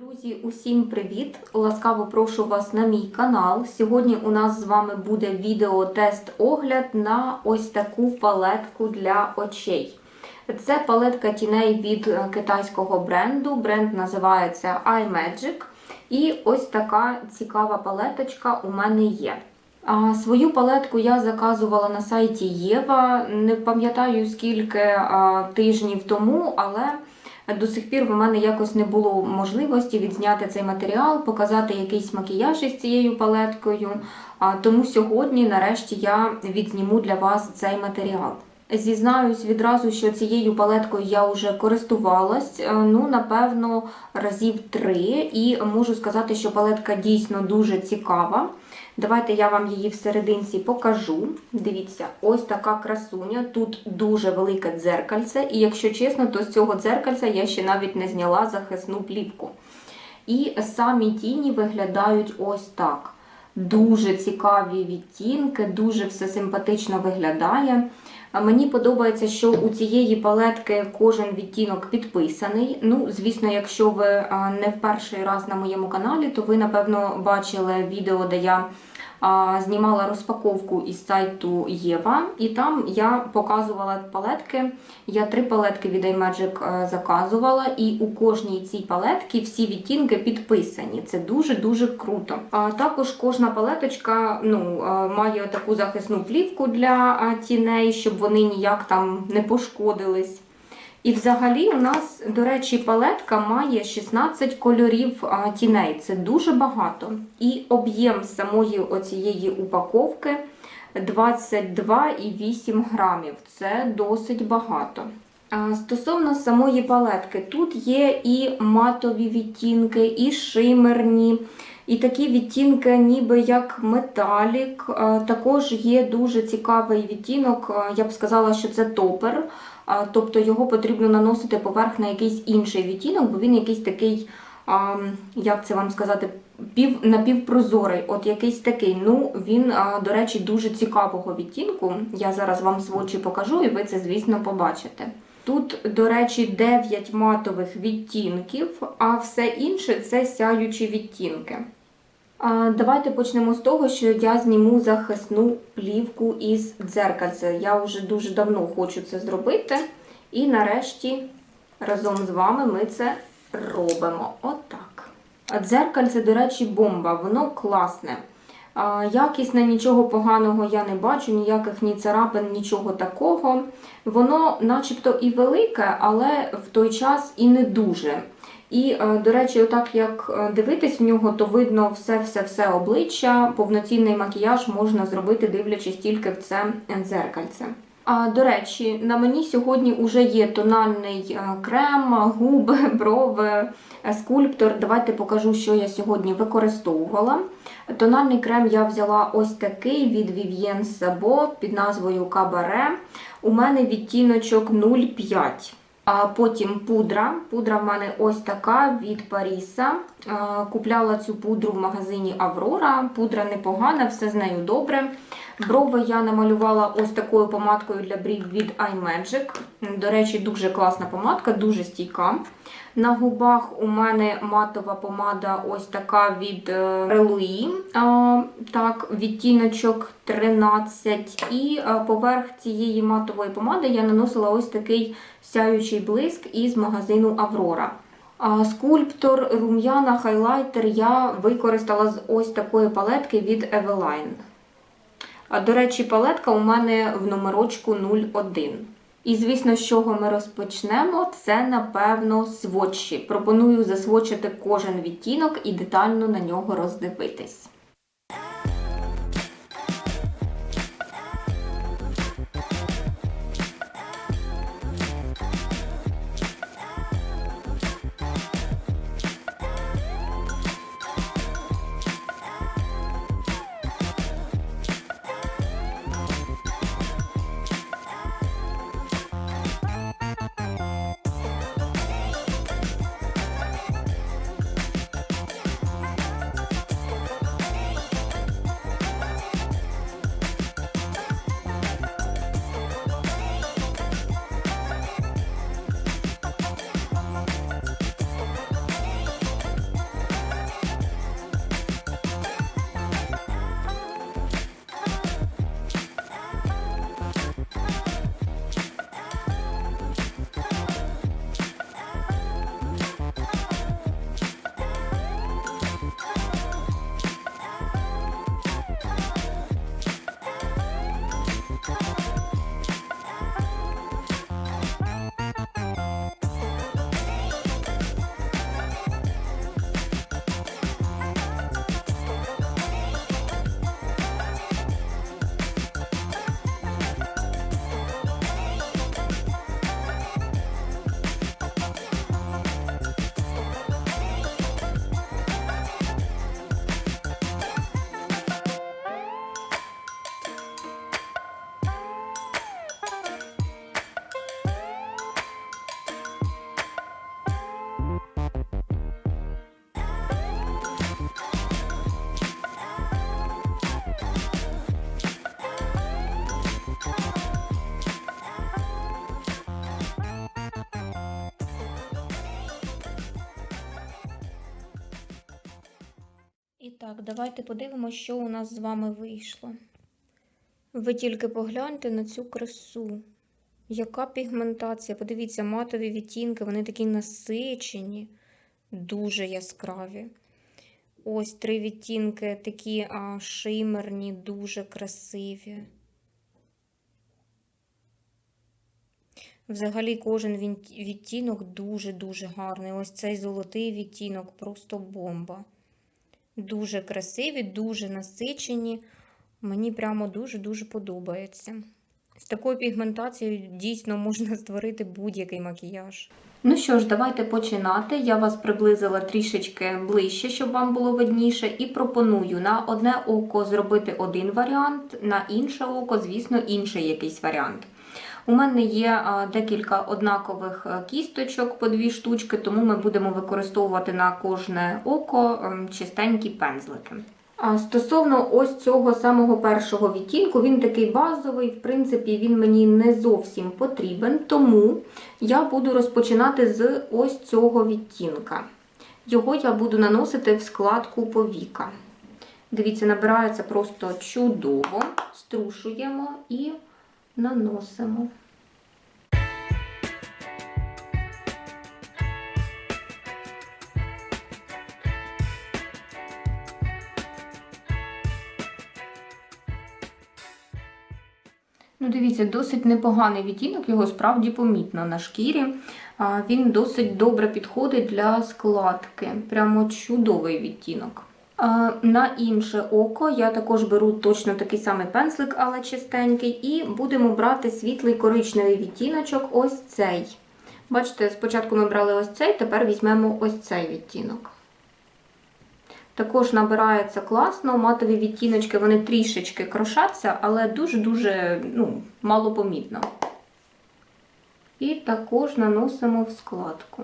Друзі, усім привіт! Ласкаво прошу вас на мій канал. Сьогодні у нас з вами буде відео-тест-огляд на ось таку палетку для очей. Це палетка тіней від е, китайського бренду. Бренд називається iMagic. І ось така цікава палеточка у мене є. Свою палетку я заказувала на сайті Єва. Не пам'ятаю скільки тижнів тому, але до сих пір в мене якось не було можливості відзняти цей матеріал, показати якийсь макіяж із цією палеткою. Тому сьогодні, нарешті, я відзніму для вас цей матеріал. Зізнаюсь відразу, що цією палеткою я вже користувалась, е, ну, напевно, разів три, і можу сказати, що палетка дійсно дуже цікава. Давайте я вам її всерединці покажу. Дивіться, ось така красуня. Тут дуже велике дзеркальце, і якщо чесно, то з цього дзеркальця я ще навіть не зняла захисну плівку. І самі тіні виглядають ось так. Дуже цікаві відтінки, дуже все симпатично виглядає. Мені подобається, що у цієї палетки кожен відтінок підписаний. Ну, звісно, якщо ви не в перший раз на моєму каналі, то ви, напевно, бачили відео, де я знімала розпаковку із сайту Єва, і там я показувала палетки. Я три палетки від iMagic е, заказувала, і у кожній цій палетці всі відтінки підписані. Це дуже-дуже круто. А також кожна палеточка ну, е, має таку захисну плівку для е, тіней, щоб вони ніяк там не пошкодились. І взагалі у нас, до речі, палетка має 16 кольорів тіней. Це дуже багато. І об'єм самої оцієї упаковки 22,8 грамів. Це досить багато. Стосовно самої палетки, тут є і матові відтінки, і шимерні, і такі відтінки, ніби як металік. Також є дуже цікавий відтінок, я б сказала, що це топер. Тобто його потрібно наносити поверх на якийсь інший відтінок, бо він якийсь такий, як це вам сказати, пів, напівпрозорий. От якийсь такий. Ну, він, до речі, дуже цікавого відтінку. Я зараз вам свочі покажу, і ви це, звісно, побачите. Тут, до речі, 9 матових відтінків, а все інше це сяючі відтінки. Давайте почнемо з того, що я зніму захисну плівку із дзеркальця. Я вже дуже давно хочу це зробити. І нарешті разом з вами ми це робимо. Отак. Дзеркальце, до речі, бомба, воно класне. Якісне, нічого поганого я не бачу, ніяких ні царапин, нічого такого. Воно начебто і велике, але в той час і не дуже. І, е, до речі, отак як е, дивитись в нього, то видно все-все-все обличчя. Повноцінний макіяж можна зробити, дивлячись тільки в це дзеркальце. А, До речі, на мені сьогодні вже є тональний е, крем, губи, брови, скульптор. Давайте покажу, що я сьогодні використовувала. Тональний крем я взяла ось такий від Vivienne Sabo під назвою Кабаре. У мене відтіночок 0,5. А потім пудра. Пудра в мене ось така від Паріса. Купляла цю пудру в магазині Аврора. Пудра непогана, все з нею добре. Брови я намалювала ось такою помадкою для брів від iMagic. До речі, дуже класна помадка, дуже стійка. На губах у мене матова помада ось така від Релуї. Так, відтіночок 13. І поверх цієї матової помади я наносила ось такий сяючий блиск із магазину Аврора. Скульптор, рум'яна, хайлайтер я використала з ось такої палетки від Eveline. До речі, палетка у мене в номерочку 01. І, звісно, з чого ми розпочнемо, це, напевно, свочі. Пропоную засвочити кожен відтінок і детально на нього роздивитись. Так, давайте подивимося, що у нас з вами вийшло. Ви тільки погляньте на цю красу. Яка пігментація? Подивіться, матові відтінки, вони такі насичені, дуже яскраві. Ось три відтінки такі а, шимерні, дуже красиві. Взагалі, кожен відтінок дуже-дуже гарний. Ось цей золотий відтінок просто бомба. Дуже красиві, дуже насичені. Мені прямо дуже-дуже подобається. З такою пігментацією дійсно можна створити будь-який макіяж. Ну що ж, давайте починати. Я вас приблизила трішечки ближче, щоб вам було видніше, і пропоную на одне око зробити один варіант, на інше око, звісно, інший якийсь варіант. У мене є декілька однакових е, кісточок по дві штучки, тому ми будемо використовувати на кожне око ем, чистенькі пензлики. Стосовно ось цього самого першого відтінку, він такий базовий, в принципі, він мені не зовсім потрібен, тому я буду розпочинати з ось цього відтінка. Його я буду наносити в складку повіка. Дивіться, набирається просто чудово, струшуємо і наносимо. Ну, дивіться, досить непоганий відтінок, його справді помітно на шкірі. Він досить добре підходить для складки. Прямо чудовий відтінок. На інше око я також беру точно такий самий пензлик, але чистенький, і будемо брати світлий коричневий відтіночок, ось цей. Бачите, спочатку ми брали ось цей, тепер візьмемо ось цей відтінок. Також набирається класно, матові відтіночки вони трішечки крошаться, але дуже-дуже ну, малопомітно. І також наносимо в складку.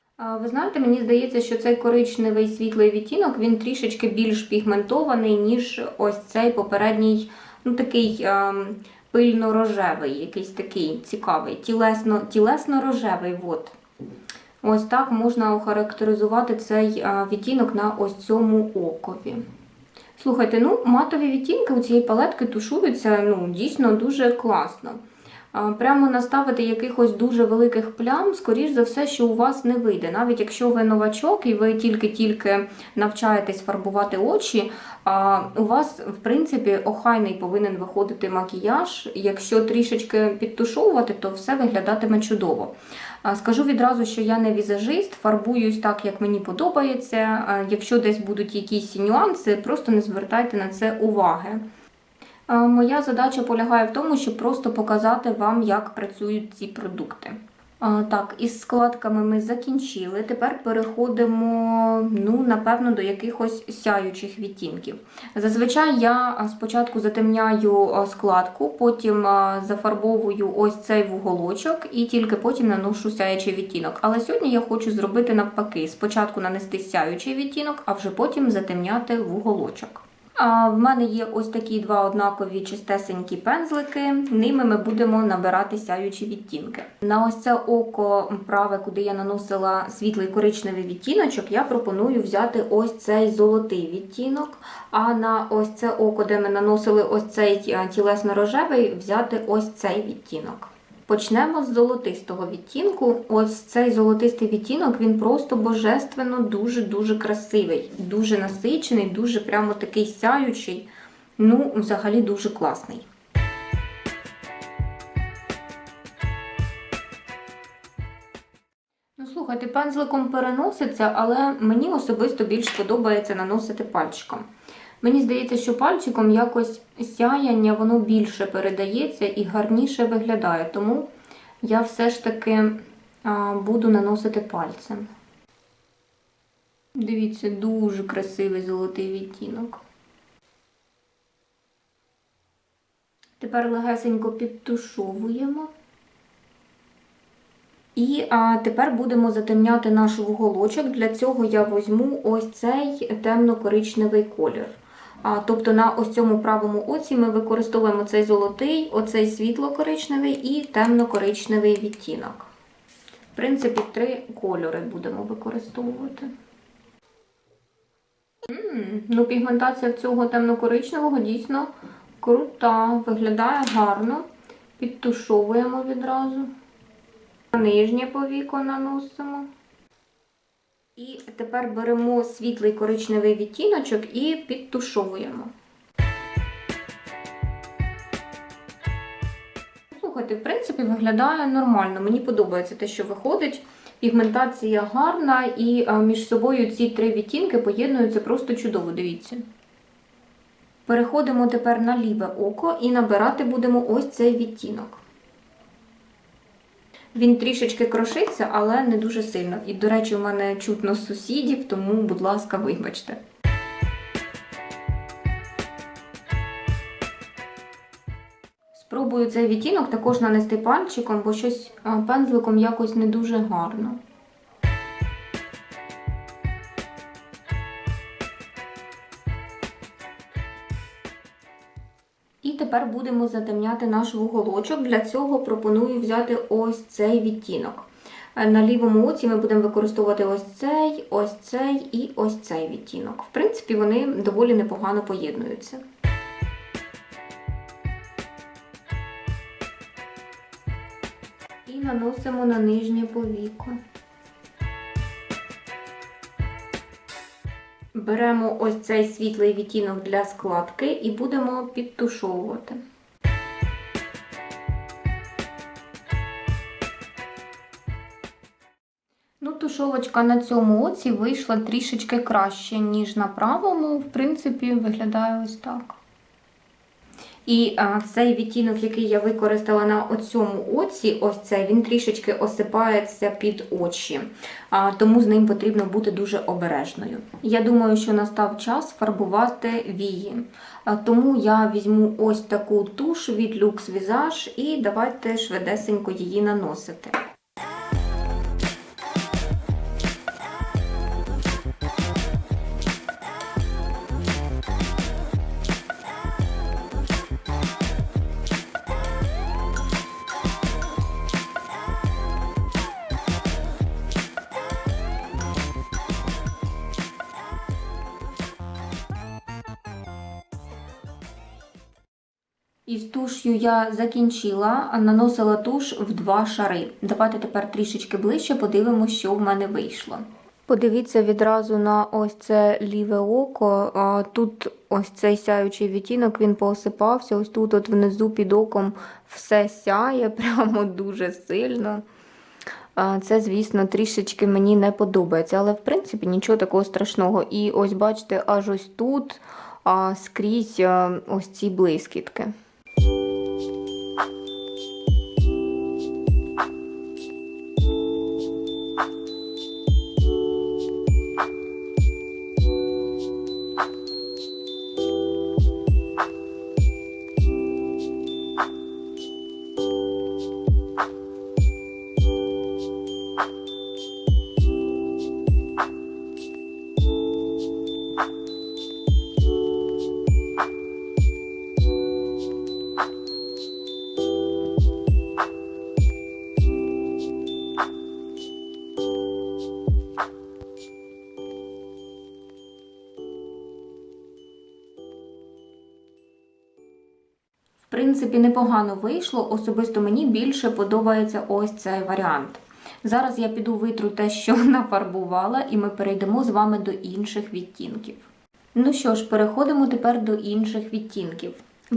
А, Ви знаєте, мені здається, що цей коричневий світлий відтінок він трішечки більш пігментований, ніж ось цей попередній, ну такий ем, пильно-рожевий, якийсь такий цікавий, тілесно, тілесно-рожевий. от. Ось так можна охарактеризувати цей а, відтінок на ось цьому окові. Слухайте, ну, матові відтінки у цієї палетки тушуються ну, дійсно дуже класно. Прямо наставити якихось дуже великих плям, скоріш за все, що у вас не вийде. Навіть якщо ви новачок і ви тільки-тільки навчаєтесь фарбувати очі, у вас, в принципі, охайний повинен виходити макіяж. Якщо трішечки підтушовувати, то все виглядатиме чудово. Скажу відразу, що я не візажист, фарбуюсь так, як мені подобається. Якщо десь будуть якісь нюанси, просто не звертайте на це уваги. А, Моя задача полягає в тому, щоб просто показати вам, як працюють ці продукти. Так, із складками ми закінчили. Тепер переходимо, ну, напевно, до якихось сяючих відтінків. Зазвичай я спочатку затемняю складку, потім зафарбовую ось цей вуголочок і тільки потім наношу сяючий відтінок. Але сьогодні я хочу зробити навпаки: спочатку нанести сяючий відтінок, а вже потім затемняти вуголочок. В мене є ось такі два однакові чистесенькі пензлики. Ними ми будемо набирати сяючі відтінки. На ось це око праве, куди я наносила світлий коричневий відтіночок, я пропоную взяти ось цей золотий відтінок. А на ось це око, де ми наносили ось цей е, тілесно-рожевий, взяти ось цей відтінок. Почнемо з золотистого відтінку. Ось цей золотистий відтінок, він просто божественно дуже-дуже красивий, дуже насичений, дуже прямо такий сяючий. Ну, взагалі дуже класний. Ну, слухайте, пензликом переноситься, але мені особисто більш подобається наносити пальчиком. Мені здається, що пальчиком якось сяяння воно більше передається і гарніше виглядає. Тому я все ж таки буду наносити пальцем. Дивіться, дуже красивий золотий відтінок. Тепер легесенько підтушовуємо. І а, тепер будемо затемняти наш вуголочок. Для цього я візьму ось цей темно-коричневий колір. Тобто на ось цьому правому оці ми використовуємо цей золотий, оцей світло-коричневий і темно-коричневий відтінок. В принципі, три кольори будемо використовувати. Ну, пігментація цього темно-коричневого дійсно крута, виглядає гарно. Підтушовуємо відразу. Нижнє повіко наносимо. І тепер беремо світлий коричневий відтіночок і підтушовуємо. Слухайте, в принципі, виглядає нормально. Мені подобається те, що виходить. Пігментація гарна, і між собою ці три відтінки поєднуються просто чудово, дивіться. Переходимо тепер на ліве око і набирати будемо ось цей відтінок. Він трішечки крошиться, але не дуже сильно. І, до речі, у мене чутно сусідів, тому, будь ласка, вибачте. Спробую цей відтінок також нанести пальчиком, бо щось пензликом якось не дуже гарно. Тепер будемо затемняти наш вуголочок. Для цього пропоную взяти ось цей відтінок. Е, На лівому оці ми будемо використовувати ось цей, ось цей і ось цей відтінок. В принципі, вони доволі непогано поєднуються. І наносимо на нижнє повіко. Беремо ось цей світлий відтінок для складки і будемо підтушовувати. Ну, тушовочка на цьому оці вийшла трішечки краще, ніж на правому. В принципі, виглядає ось так. І а, цей відтінок, який я використала на оцьому оці, ось цей, він трішечки осипається під очі, а, тому з ним потрібно бути дуже обережною. Я думаю, що настав час фарбувати вії. А, тому я візьму ось таку туш від Lux Visage і давайте швидесенько її наносити. Туш'ю я закінчила, наносила туш в два шари. Давайте тепер трішечки ближче подивимося, що в мене вийшло. Подивіться відразу на ось це ліве око. Тут ось цей сяючий відтінок, він поосипався. Ось тут от внизу під оком все сяє, прямо дуже сильно. Це, звісно, трішечки мені не подобається, але в принципі нічого такого страшного. І ось бачите, аж ось тут скрізь ось ці блискітки. Принципі, непогано вийшло. Особисто мені більше подобається ось цей варіант. Зараз я піду витру те, що нафарбувала, і ми перейдемо з вами до інших відтінків. Ну що ж, переходимо тепер до інших відтінків.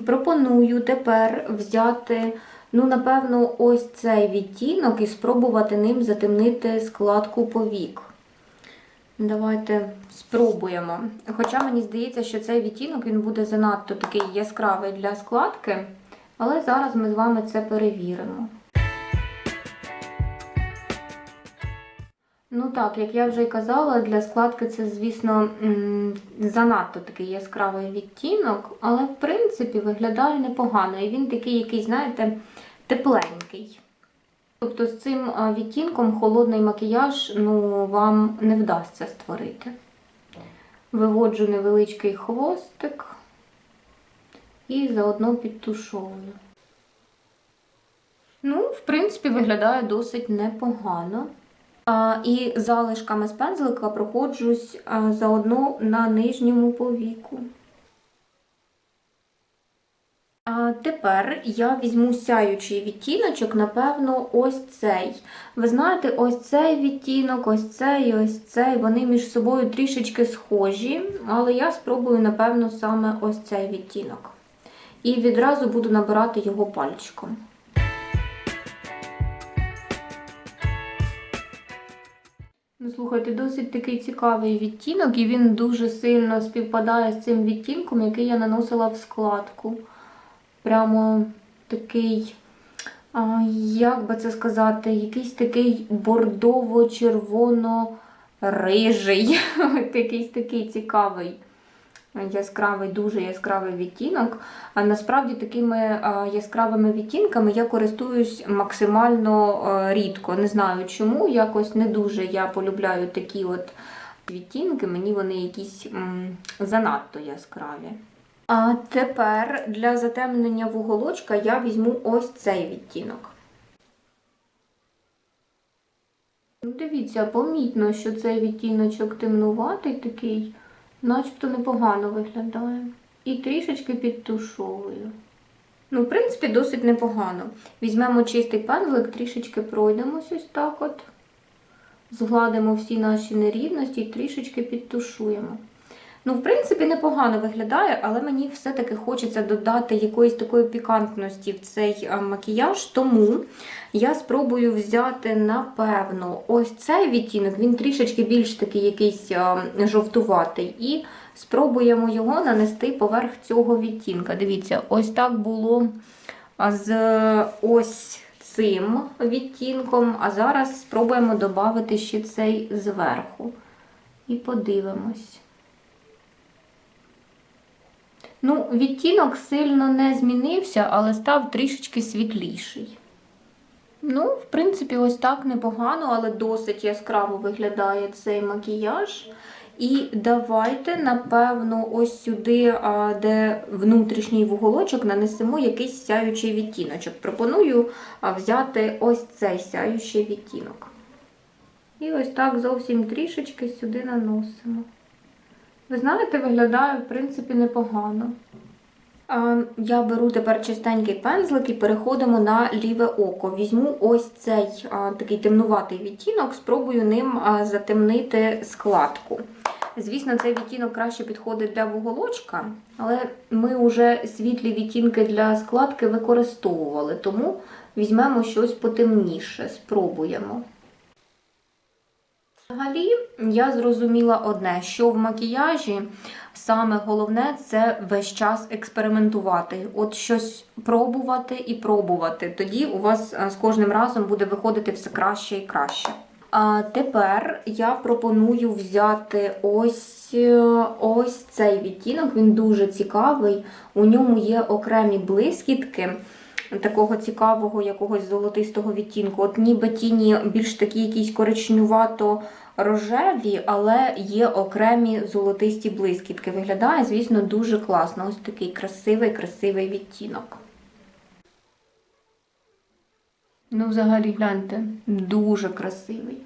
Пропоную тепер взяти, ну, напевно, ось цей відтінок і спробувати ним затемнити складку повік. Давайте спробуємо. Хоча мені здається, що цей відтінок він буде занадто такий яскравий для складки, але зараз ми з вами це перевіримо. Ну так, як я вже й казала, для складки це, звісно, занадто такий яскравий відтінок, але в принципі виглядає непогано. І він такий, який, знаєте, тепленький. Тобто з цим відтінком холодний макіяж ну, вам не вдасться створити. Виводжу невеличкий хвостик і заодно підтушовую. Ну, в принципі, виглядає досить непогано. А, і залишками з пензлика проходжусь заодно на нижньому повіку. А тепер я візьму сяючий відтіночок, напевно, ось цей. Ви знаєте, ось цей відтінок, ось цей, і ось цей. Вони між собою трішечки схожі, але я спробую, напевно, саме ось цей відтінок. І відразу буду набирати його пальчиком. Ну, слухайте, досить такий цікавий відтінок, і він дуже сильно співпадає з цим відтінком, який я наносила в складку. Прямо такий, як би це сказати, якийсь такий бордово-червоно-рижий. Якийсь такий цікавий, яскравий, дуже яскравий відтінок. А насправді такими яскравими відтінками я користуюсь максимально рідко. Не знаю чому, якось не дуже я полюбляю такі от відтінки, мені вони якісь занадто яскраві. А тепер для затемнення вуголочка я візьму ось цей відтінок. Ну, Дивіться, помітно, що цей відтіночок темнуватий такий, начебто непогано виглядає. І трішечки підтушовую. Ну, в принципі, досить непогано. Візьмемо чистий пензлик, трішечки пройдемось ось так от. Згладимо всі наші нерівності і трішечки підтушуємо. Ну, в принципі, непогано виглядає, але мені все-таки хочеться додати якоїсь такої пікантності в цей макіяж, тому я спробую взяти, напевно, ось цей відтінок, він трішечки більш такий якийсь а, жовтуватий. І спробуємо його нанести поверх цього відтінка. Дивіться, ось так було з ось цим відтінком, а зараз спробуємо додати ще цей зверху. І подивимось. Ну, відтінок сильно не змінився, але став трішечки світліший. Ну, в принципі, ось так непогано, але досить яскраво виглядає цей макіяж. І давайте, напевно, ось сюди, де внутрішній вуголочок, нанесемо якийсь сяючий відтіночок. Пропоную взяти ось цей сяючий відтінок. І ось так зовсім трішечки сюди наносимо. Ви знаєте, виглядає, в принципі, непогано. Я беру тепер чистенький пензлик і переходимо на ліве око. Візьму ось цей такий темнуватий відтінок, спробую ним затемнити складку. Звісно, цей відтінок краще підходить для вуголочка, але ми вже світлі відтінки для складки використовували, тому візьмемо щось потемніше, спробуємо. Взагалі, я зрозуміла одне, що в макіяжі саме головне це весь час експериментувати. От щось пробувати і пробувати. Тоді у вас е, з кожним разом буде виходити все краще і краще. А тепер я пропоную взяти ось, е, ось цей відтінок. Він дуже цікавий. У ньому є окремі блискітки такого цікавого якогось золотистого відтінку. От ніби тіні більш такі якісь коричнювато рожеві, але є окремі золотисті блискітки. Виглядає, звісно, дуже класно. Ось такий красивий, красивий відтінок. Ну, взагалі, гляньте, дуже красивий.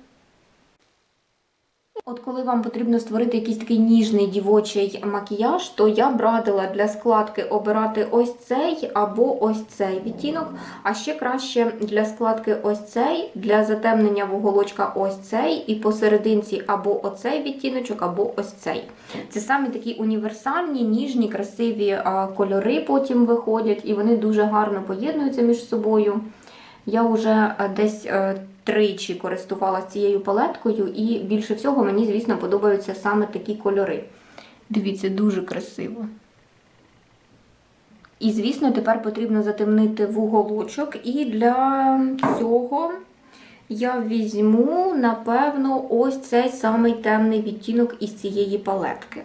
От коли вам потрібно створити якийсь такий ніжний дівочий макіяж, то я б радила для складки обирати ось цей або ось цей відтінок. А ще краще для складки ось цей, для затемнення вуголочка ось цей, і посерединці або оцей відтіночок, або ось цей. Це самі такі універсальні, ніжні, красиві кольори потім виходять, і вони дуже гарно поєднуються між собою. Я вже десь. Тричі користувалася цією палеткою, і більше всього мені, звісно, подобаються саме такі кольори. Дивіться, дуже красиво. І, звісно, тепер потрібно затемнити вуголочок, і для цього я візьму, напевно, ось цей самий темний відтінок із цієї палетки.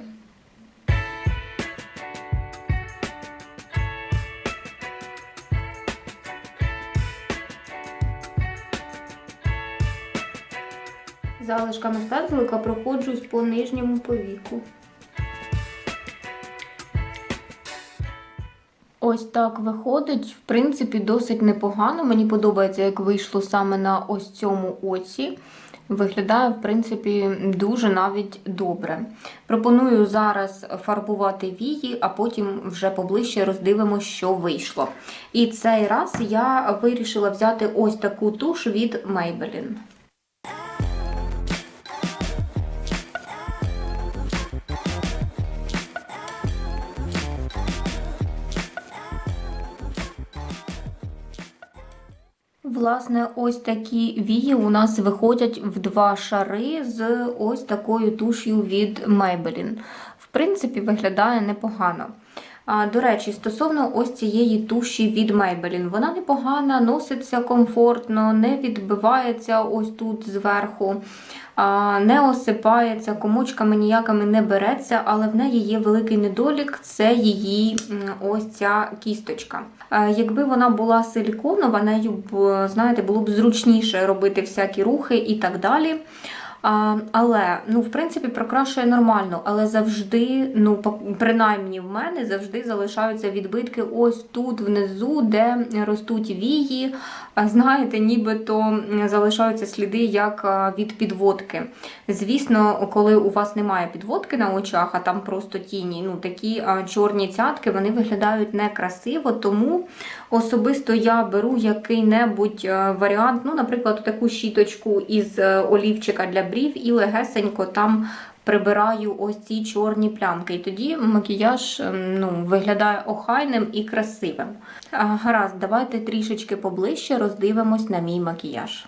Залишками пензлика проходжусь по нижньому повіку. Ось так виходить, в принципі, досить непогано. Мені подобається, як вийшло саме на ось цьому оці. Виглядає, в принципі, дуже навіть добре. Пропоную зараз фарбувати вії, а потім вже поближче роздивимося, що вийшло. І цей раз я вирішила взяти ось таку туш від Maybelline. Власне, ось такі вії у нас виходять в два шари з ось такою туш'ю від Maybelline. В принципі, виглядає непогано. До речі, стосовно ось цієї туші від Maybelline, вона непогана, носиться комфортно, не відбивається ось тут зверху, не осипається, комочками ніякими не береться, але в неї є великий недолік це її ось ця кісточка. Якби вона була силіконова, нею б, знаєте, було б зручніше робити всякі рухи і так далі. Але, ну, в принципі, прокрашує нормально, але завжди, ну, принаймні в мене завжди залишаються відбитки ось тут внизу, де ростуть вії. Знаєте, нібито залишаються сліди як від підводки. Звісно, коли у вас немає підводки на очах, а там просто тіні, ну такі чорні цятки, вони виглядають некрасиво, тому особисто я беру який-небудь е, варіант, ну, наприклад, таку щіточку із е, олівчика для брів і легесенько там прибираю ось ці чорні плямки. І тоді макіяж ем, ну, виглядає охайним і красивим. Гаразд, давайте трішечки поближче роздивимось на мій макіяж.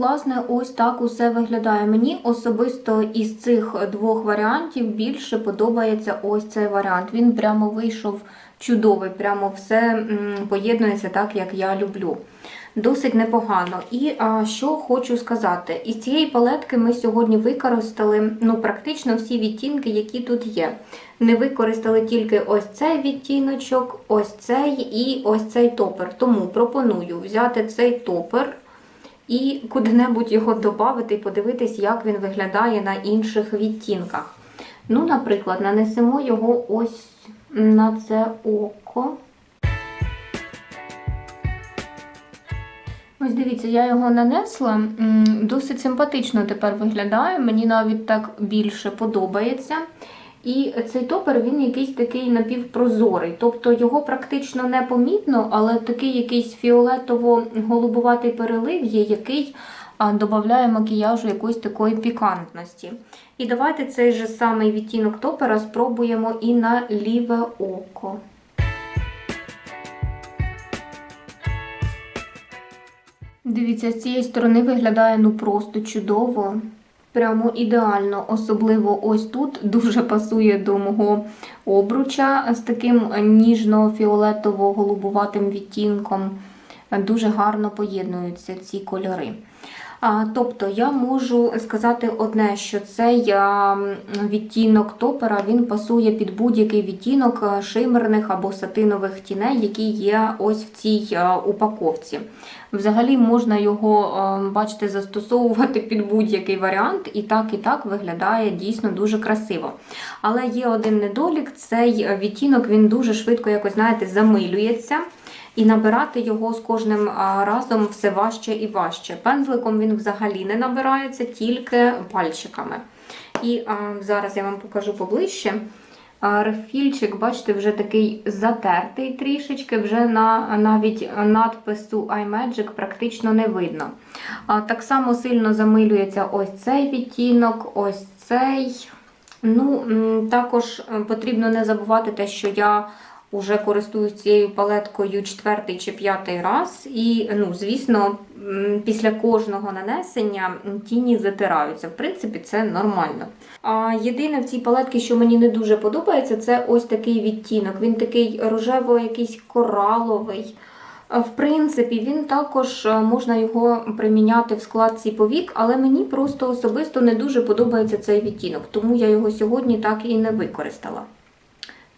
Власне, ось так усе виглядає. Мені особисто із цих двох варіантів більше подобається ось цей варіант. Він прямо вийшов чудовий, прямо все поєднується так, як я люблю. Досить непогано. І а, що хочу сказати, із цієї палетки ми сьогодні використали ну, практично всі відтінки, які тут є. Не використали тільки ось цей відтіночок, ось цей і ось цей топер. Тому пропоную взяти цей топер і куди-небудь його додати і подивитись, як він виглядає на інших відтінках. Ну, наприклад, нанесемо його ось на це око. Ось дивіться, я його нанесла. Досить симпатично тепер виглядає. Мені навіть так більше подобається. І цей топер він якийсь такий напівпрозорий, тобто його практично не помітно, але такий якийсь фіолетово-голубуватий перелив є, який додає макіяжу якоїсь такої пікантності. І давайте цей же самий відтінок топера спробуємо і на ліве око. Дивіться, з цієї сторони виглядає ну просто чудово. Прямо ідеально, особливо ось тут дуже пасує до мого обруча з таким ніжно-фіолетово-голубуватим відтінком. Дуже гарно поєднуються ці кольори. Тобто я можу сказати одне, що цей відтінок топера він пасує під будь-який відтінок шимерних або сатинових тіней, які є ось в цій упаковці. Взагалі можна його, бачите, застосовувати під будь-який варіант, і так, і так виглядає дійсно дуже красиво. Але є один недолік: цей е, відтінок він дуже швидко якось, знаєте, замилюється. І набирати його з кожним разом все важче і важче. Пензликом він взагалі не набирається, тільки пальчиками. І а, зараз я вам покажу поближче. Рефільчик, бачите, вже такий затертий трішечки, вже на навіть надпису iMagic практично не видно. А, так само сильно замилюється ось цей відтінок, ось цей. Ну, також е, потрібно не забувати те, що я вже користуюсь цією палеткою четвертий чи п'ятий раз. І, ну, звісно, після кожного нанесення тіні затираються. В принципі, це нормально. А єдине в цій палетці, що мені не дуже подобається, це ось такий відтінок. Він такий рожево, якийсь кораловий. В принципі, він також е, можна його приміняти в складці повік, але мені просто особисто не дуже подобається цей відтінок, тому я його сьогодні так і не використала.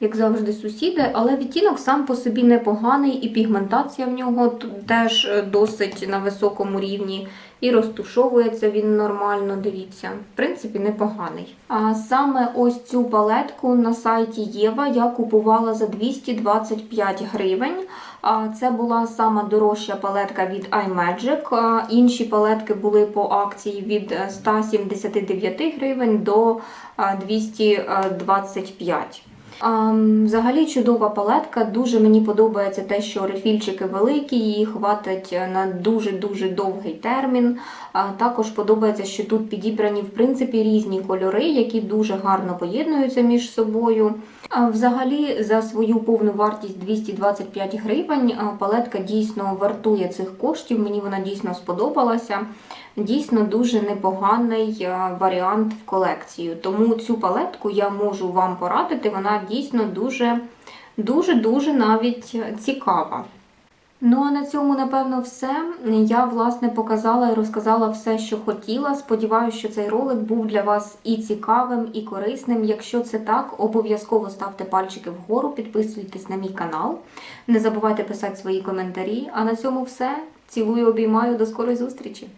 Як завжди, сусіди, але відтінок сам по собі непоганий, і пігментація в нього теж е, досить на високому рівні. І розтушовується він нормально, дивіться. В принципі, непоганий. А саме ось цю палетку на сайті Єва я купувала за 225 гривень. Це була сама дорожча палетка від iMagic. Інші палетки були по акції від е, 179 гривень до е, 225. Взагалі чудова палетка. Дуже мені подобається те, що рефільчики великі, її хватить на дуже-дуже довгий термін. Також подобається, що тут підібрані в принципі різні кольори, які дуже гарно поєднуються між собою. Взагалі, за свою повну вартість 225 гривень палетка дійсно вартує цих коштів. Мені вона дійсно сподобалася. Дійсно дуже непоганий варіант в колекцію. Тому цю палетку я можу вам порадити. Вона дійсно дуже, дуже, дуже навіть цікава. Ну а на цьому, напевно, все. Я, власне, показала і розказала все, що хотіла. Сподіваюся, що цей ролик був для вас і цікавим, і корисним. Якщо це так, обов'язково ставте пальчики вгору, підписуйтесь на мій канал. Не забувайте писати свої коментарі. А на цьому все. Цілую, обіймаю, до скорої зустрічі!